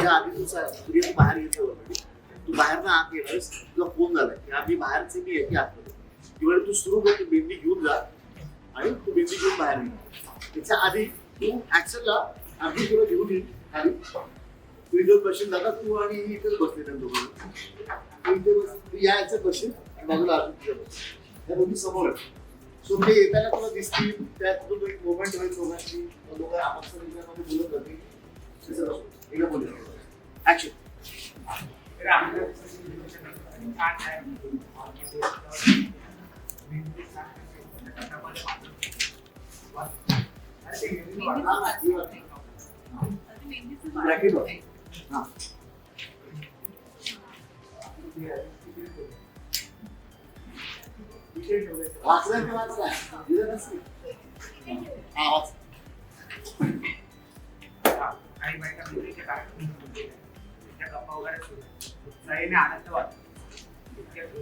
त्याच्या आधी तू सा- सूर्य बाहेर येतो तू बाहेर ना आत येणारस तुला फोन झाला की आम्ही बाहेरचे मी येते आतमध्ये किंवा तू सुरू कर तू घेऊन जा आणि तू मेहंदी घेऊन बाहेर ये त्याच्या आधी तू ऍक्शनला आम्ही तुला घेऊन येईल खाली तू इथं बसेल दादा तू आणि ही इथेच बसले त्या तू इथे बस तू यायचं याच्यात बसेल आणि बाजूला अजून तुझ्या बस त्या दोन्ही समोर सो ते येताना तुला दिसतील त्यातून एक मोमेंट होईल दोघांची दोघं आपापसात एकमेकांमध्ये बोलत जातील तसं नको. काही बायका मुलीचे त्या गप्पा वगैरे सुरू. आनंद वाटतो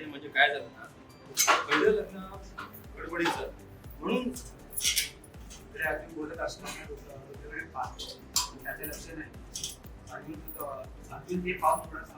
म्हणजे काय झालं ना? पहिलं लग्न गडबडीचं. म्हणून आधी बोलत असताना रुद्राकडे पाहतो. त्याचे लक्ष नाही. आणि अजून ते पाऊस थोडासा